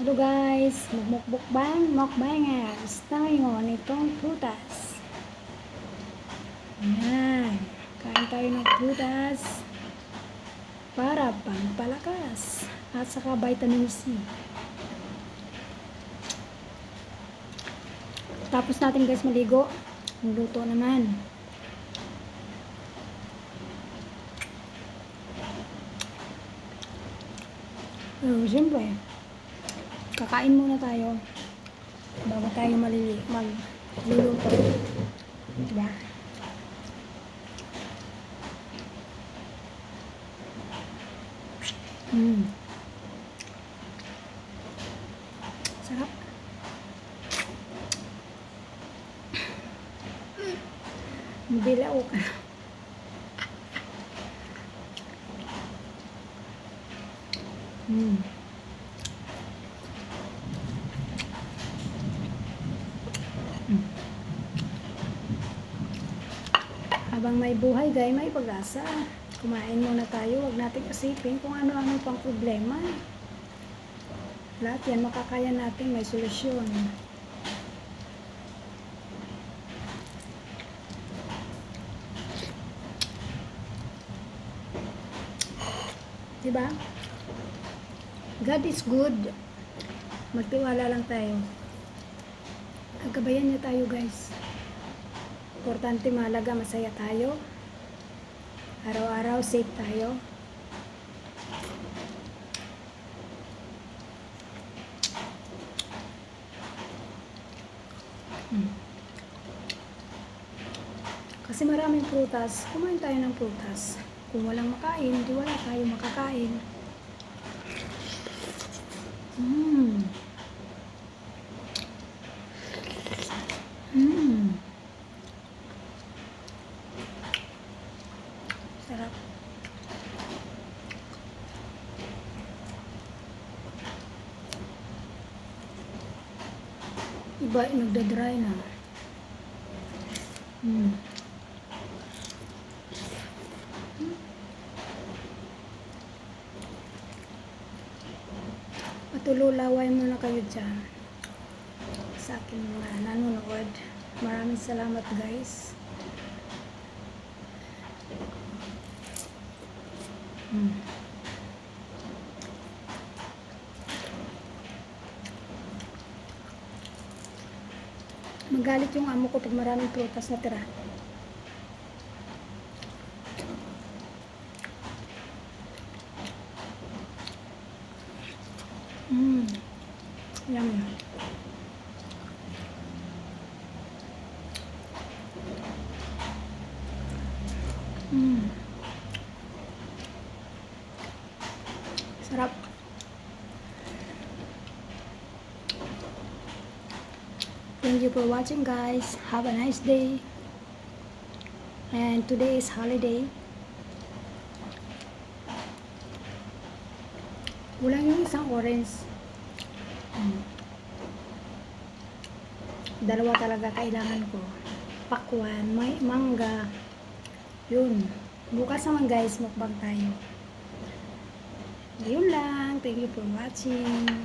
Hello guys, magmukbang, mukbangers. Tayo nitong prutas. Ayan, kain tayo ng prutas para pampalakas at saka vitamin C. Tapos natin guys maligo. Luto naman. Oh, siyempre. Kakain muna tayo bago tayo malili magluluto. Diba? Mm. Sarap. Bilaw ka. Mm. Habang may buhay, gay, may pag-asa. Kumain muna tayo. Huwag natin isipin kung ano-ano pang problema. Lahat yan, makakaya natin. May solusyon. Diba? God is good. Magtiwala lang tayo. Kagabayan niya tayo, guys. Importante mahalaga, masaya tayo. Araw-araw, safe tayo. Hmm. Kasi maraming prutas, kumain tayo ng prutas. Kung walang makain, di wala tayo makakain. Mmm. Sarap. Iba, nagda-dry na. Mm. Patululaway muna kayo dyan sa aking mga nanonood. Maraming salamat guys. Mm. Magalit yung amo ko pag maraming prutas na tira. Mmm. Yummy. Mmm. Sarap. Thank you for watching guys. Have a nice day. And today is holiday. Kulang yung isang orange. Mm. Dalawa talaga kailangan ko. Pakwan, may mangga. Yun. Bukas naman guys, mukbang tayo. Yun lang. Thank you for watching.